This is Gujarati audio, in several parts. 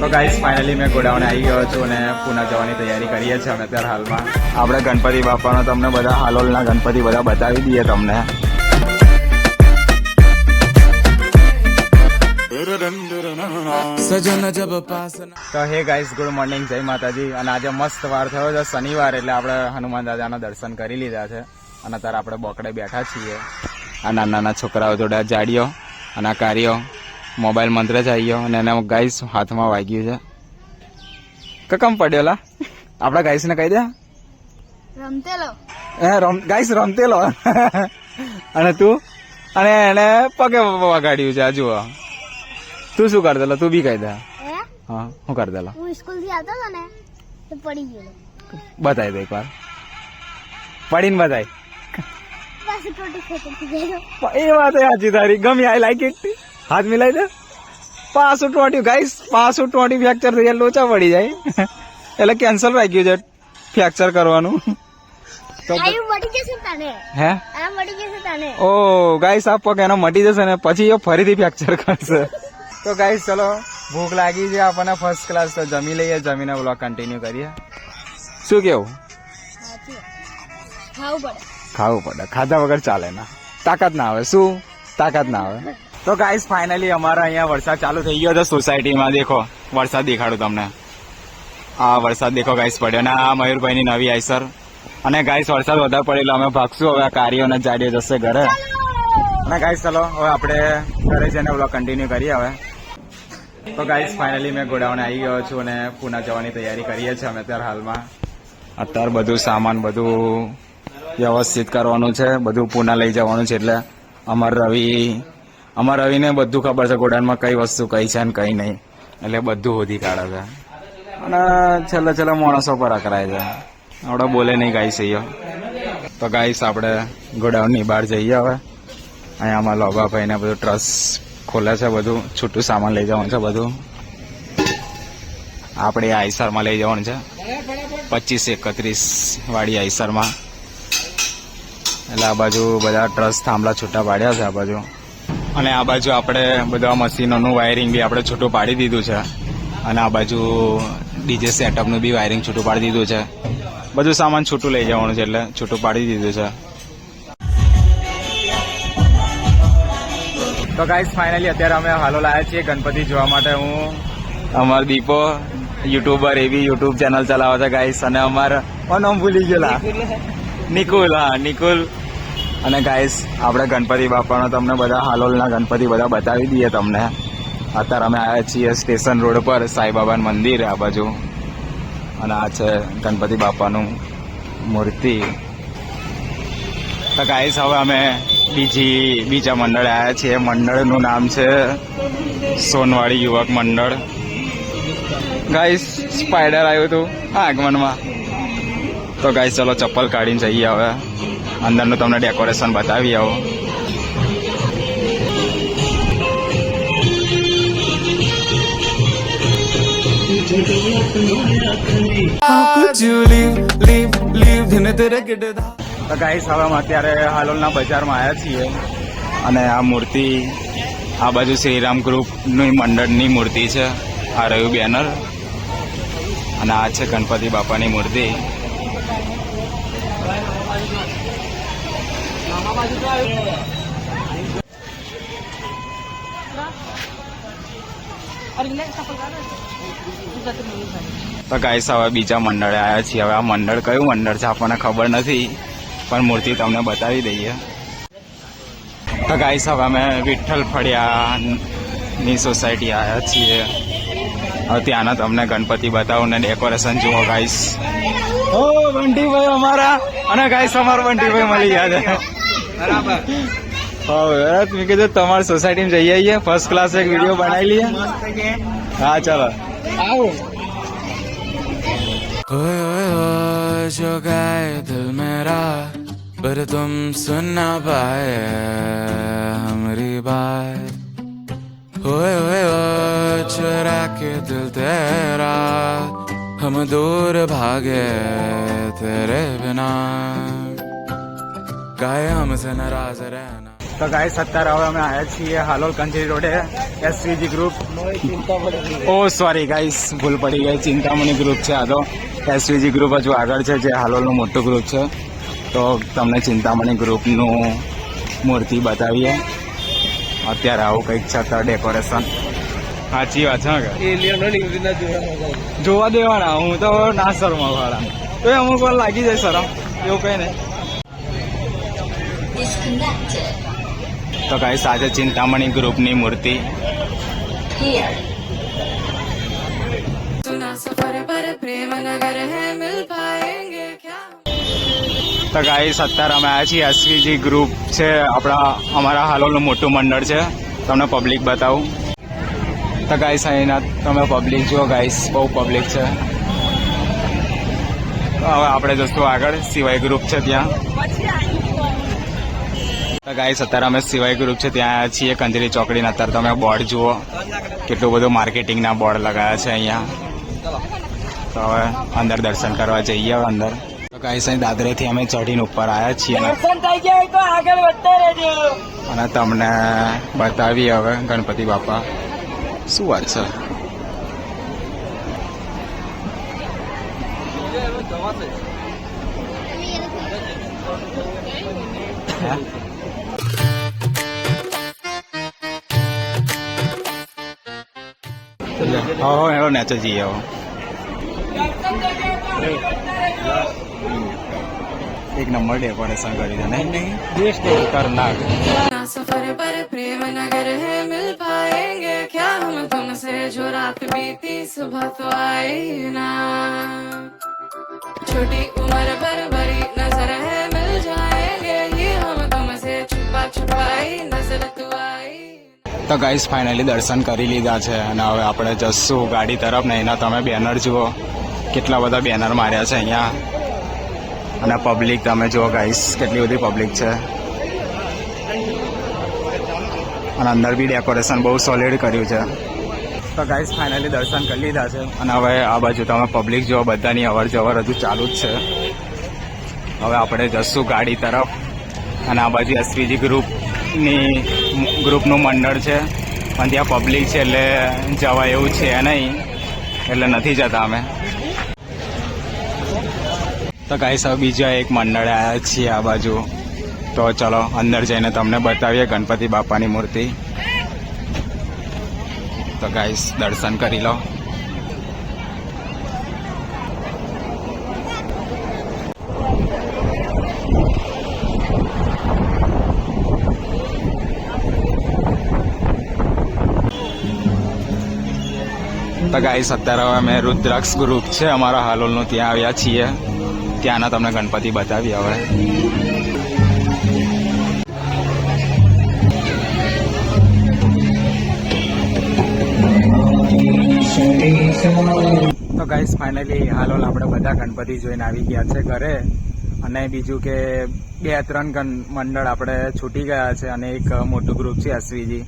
તો ગાઈસ ફાઇનલી મેં ગોડાઉન આવી ગયો છું અને પુના જવાની તૈયારી કરીએ છીએ અમે અત્યારે હાલમાં. આપણે ગણપતિ બાપાનો તમને બધા હાલોલના ગણપતિ બધા બતાવી દઈએ તમને. તો હે ગાઈસ ગુડ મોર્નિંગ જય માતાજી. અને આજે મસ્ત વાર થયો છે શનિવાર એટલે આપણે હનુમાન દાદાના દર્શન કરી લીધા છે. અને અત્યારે આપણે બોકડે બેઠા છીએ. આ નાના નાના છોકરાઓ જોડે જાડીઓ અને કાર્યો મોબાઈલ મંત્ર જ આવી ગયો અને એને ગાઈસ હાથમાં વાગ્યું છે. કકમ પડ્યો લા. આપણા ગાઈસને કહી દે. રમતેલો. એ રમ ગાઈસ રમતેલો. અને તું? અને એને પગે વગાડ્યું છે જુઓ. તું શું કરી દેલો તું બી કહી દે. હા? હા શું દેલો હું સ્કૂલથી આવતો હતો ને તો પડી ગયો બતાવી દે એકવાર. પડીને બતાય. એ વાત સાચી તારી. ગમી આઈ લાઈક ઇટ હાથ મિલાવી દે. પાછું ટોટ્યું. ગાઈસ પાછું ટોટ્યું ફ્રેક્ચર થઈ જાય લોચા પડી જાય. એટલે કેન્સલ રાખ્યું છે ફ્રેક્ચર કરવાનું. હે? ઓ ગાઈસ આ પગ એનો મટી જશે ને પછી એ ફરીથી ફ્રેક્ચર કરશે. તો ગાઈસ ચલો ભૂખ લાગી છે. આપણને ફર્સ્ટ ક્લાસ તો જમી લઈએ. જમીને બ્લોગ કન્ટિન્યુ કરીએ. શું કેવું? ખાવું પડે. ખાવું પડે. ખાધા વગર ચાલે ના. તાકાત ના આવે. શું? તાકાત ના આવે. તો ગાઈસ ફાઇનલી અમારા અહીંયા વરસાદ ચાલુ થઈ ગયો હતો સોસાયટીમાં દેખો, વરસાદ દેખાડું તમને. આ વરસાદ દેખો ગાઈસ પડ્યો. અને આ મયુરભાઈની નવી આઈસર અને ગાઈસ વરસાદ વધારે પડેલો. અમે ભાગશું હવે આ કારીઓ અને જાડીઓ જશે ઘરે. અને ગાઈસ ચલો, હવે આપણે ઘરે જઈને ઓલો કન્ટિન્યુ કરીએ હવે. તો ગાઈસ ફાઇનલી મેં ગોડાઉન આવી ગયો છું અને પુના જવાની તૈયારી કરીએ છીએ અમે અત્યારે હાલમાં. અત્યારે બધું સામાન બધું વ્યવસ્થિત કરવાનું છે. બધું પુના લઈ જવાનું છે એટલે અમાર રવિ અમાર રવિને બધું ખબર છે, ગોડાઉનમાં કઈ વસ્તુ કઈ છે ને કઈ નહીં. એટલે બધું હોધી કાઢે છે. અને છેલ્લા છેલ્લા માણસો પર અકરાય છે. આપણે બોલે નહીં ગાઈસ અહીંયા. તો ગાઈસ આપણે ગોડાઉનની બહાર જઈએ હવે. અહીંયા અમારા લોભાભાઈને બધું ટ્રસ ખોલે છે બધું. છૂટું સામાન લઈ જવાનું છે બધું. આપણે આઈસરમાં લઈ જવાનું છે. પચીસ એકત્રીસ વાળી આઈસરમાં. એટલે આ બાજુ બધા ટ્રસ થાંભલા છૂટા પાડ્યા છે આ બાજુ. અને આ બાજુ આપણે બધા મશીનોનું વાયરિંગ બી આપણે છૂટું પાડી દીધું છે. અને આ બાજુ ડીજે સેટઅપનું બી વાયરિંગ છૂટું પાડી દીધું છે. બધું સામાન છૂટું લઈ જવાનું છે એટલે છૂટું પાડી દીધું છે. તો ગાઈસ ફાઇનલી અત્યારે અમે હાલો લાયા છીએ ગણપતિ જોવા માટે. હું, અમાર દીપો યુટ્યુબર એવી યુટ્યુબ ચેનલ ચલાવે છે ગાઈસ અને અમારા નામ ભૂલી ગયેલા. નિકુલ, હા, નિકુલ. અને ગાઈસ આપણે ગણપતિ બાપાનો તમને બધા હાલોલના ગણપતિ બધા બતાવી દઈએ તમને. અત્યારે અમે આવ્યા છીએ સ્ટેશન રોડ પર, સાંઈબાબાનું મંદિર આ બાજુ. અને આ છે ગણપતિ બાપાનું મૂર્તિ. તો ગાઈસ હવે અમે બીજી, બીજા મંડળે આવ્યા છીએ. મંડળનું નામ છે સોનવાડી યુવક મંડળ. ગાઈસ સ્પાઈડર આવ્યું હતું આગમનમાં. તો ગાઈસ ચલો ચપ્પલ કાઢીને જઈએ હવે. અંદરનું તમને ડેકોરેશન બતાવી આવો. તો ગાઈસ હવે અમે અત્યારે હાલોલના બજારમાં આવ્યા છીએ અને આ મૂર્તિ, આ બાજુ શ્રીરામ ગ્રુપની મંડળની મૂર્તિ છે, આ રહ્યું બેનર અને આ છે ગણપતિ બાપાની મૂર્તિ. તો ગાઈસ હવે બીજા મંડળે આવ્યા છીએ. હવે આ મંડળ કયું મંડળ છે આપણને ખબર નથી, પણ મૂર્તિ તમને બતાવી દઈએ. તો ગાઈસ હવે અમે વિઠ્ઠલ ફળિયાની સોસાયટી આવ્યા છીએ. હવે ત્યાંના તમને ગણપતિ બતાવું ને ડેકોરેશન જુઓ ગાઈસ ઓ બંટીભાઈ અમારા. અને ગાઈસ અમારો બંટીભાઈ મળી ગયા બરાબર હવે મેં કીધું તમારી સોસાયટીમાં જઈ આવીએ ફર્સ્ટ ક્લાસ એક વિડીયો બનાવી લઈએ હા ચલો આવો ओए ओए ओए जो गाए दिल मेरा पर तुम सुन ना पाए हमारी बात ओए ओए ओए चुरा के दिल तेरा हम दूर भागे तेरे बिना કાયમ સે નારાજ તો ગાઈસ અત્યારે હવે અમે આવ્યા છીએ હાલોલ કંજરી રોડે એસસીજી ગ્રુપ ઓ સોરી ગાઈસ ભૂલ પડી ગઈ ચિંતામણી ગ્રુપ છે આ તો. એસસીજી ગ્રુપ હજુ આગળ છે જે હાલોલનું મોટું ગ્રુપ છે. તો તમને ચિંતામણી ગ્રુપનું મૂર્તિ બતાવીએ. અત્યારે આવું કંઈક છે અત્યારે ડેકોરેશન સાચી વાત છે જોવા દેવાના હું તો ના શરમા વાળા તો અમુક વાર લાગી જાય શરમ એવું કઈ નહીં. તો કઈ સાથે ચિંતામણી ગ્રુપની મૂર્તિ. તો ગાઈ સત્તાર અમે આવ્યા છીએ એસવીજી ગ્રુપ છે આપણા અમારા હાલોનું મોટું મંડળ છે. તમને પબ્લિક બતાવું. તો ગાઈસ અહીંના તમે પબ્લિક જુઓ ગાઈસ બહુ પબ્લિક છે. હવે આપણે જશું આગળ સિવાય ગ્રુપ છે ત્યાં. ગાઈસ અત્યારે અમે સિવાય ગ્રુપ છે ત્યાં છીએ કંજરી ચોકડીના. અત્યારે તમે બોર્ડ જુઓ કેટલું બધું માર્કેટિંગના બોર્ડ લગાવ્યા છે અહીંયા. તો હવે અંદર દર્શન કરવા જઈએ અંદર. તો ગાઈસ અહીં દાદરેથી અમે ચઢીને ઉપર આવ્યા છીએ અને તમને બતાવીએ હવે ગણપતિ બાપા શું વાત છે? હે? હો એનો નેચો જઈએ હવે એક નંબર ડેકોરેશન કરી દે નહીં કરનાર ना सफर पर प्रेम नगर है मिल पाएंगे क्या हम तुमसे जो रात बीती सुबह तो आई ना छोटी उम्र पर बड़ी नजर है मिल जाएंगे ये हम तुमसे छुपा छुपाई नजर तू आई તો ગાઈસ ફાઇનલી દર્શન કરી લીધા છે અને હવે આપણે જશું ગાડી તરફ. ને એના તમે બેનર જુઓ. કેટલા બધા બેનર માર્યા છે અહીંયા. અને પબ્લિક તમે જુઓ ગાઈસ કેટલી બધી પબ્લિક છે. અને અંદર બી ડેકોરેશન બહુ સોલિડ કર્યું છે. તો ગાઈસ ફાઇનલી દર્શન કરી લીધા છે. અને હવે આ બાજુ તમે પબ્લિક જુઓ, બધાની અવર જવર હજુ ચાલુ જ છે. હવે આપણે જશું ગાડી તરફ. અને આ બાજુ એસવીજી ગ્રુપની ગ્રુપનું મંડળ છે. પણ ત્યાં પબ્લિક છે એટલે જવાય એવું છે નહીં. એટલે નથી જતા અમે. તો ગાઈસ હવે બીજા એક મંડળે આવ્યા છીએ આ બાજુ. તો ચલો, અંદર જઈને તમને બતાવીએ ગણપતિ બાપાની મૂર્તિ. તો ગાઈસ દર્શન કરી લો. તો ગાઈસ અત્યારે હવે અમે રુદ્રાક્ષ ગ્રુપ છે. અમારા હાલોલનું ત્યાં આવ્યા છીએ. ત્યાંના તમને ગણપતિ બતાવી હવે. તો ગાઈસ ફાઇનલી હાલોલ આપણે બધા ગણપતિ જોઈને આવી ગયા છે ઘરે. અને બીજું કે બે ત્રણ મંડળ આપણે છૂટી ગયા છે અને એક મોટું ગ્રુપ છે એસવીજી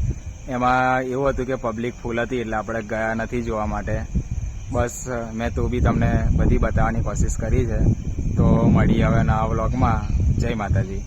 એમાં એવું હતું કે પબ્લિક ફૂલ હતી એટલે આપણે ગયા નથી જોવા માટે. બસ, મેં તો બી તમને બધી બતાવવાની કોશિશ કરી છે. તો મળીએ હવે નવા વ્લોગમાં જય માતાજી.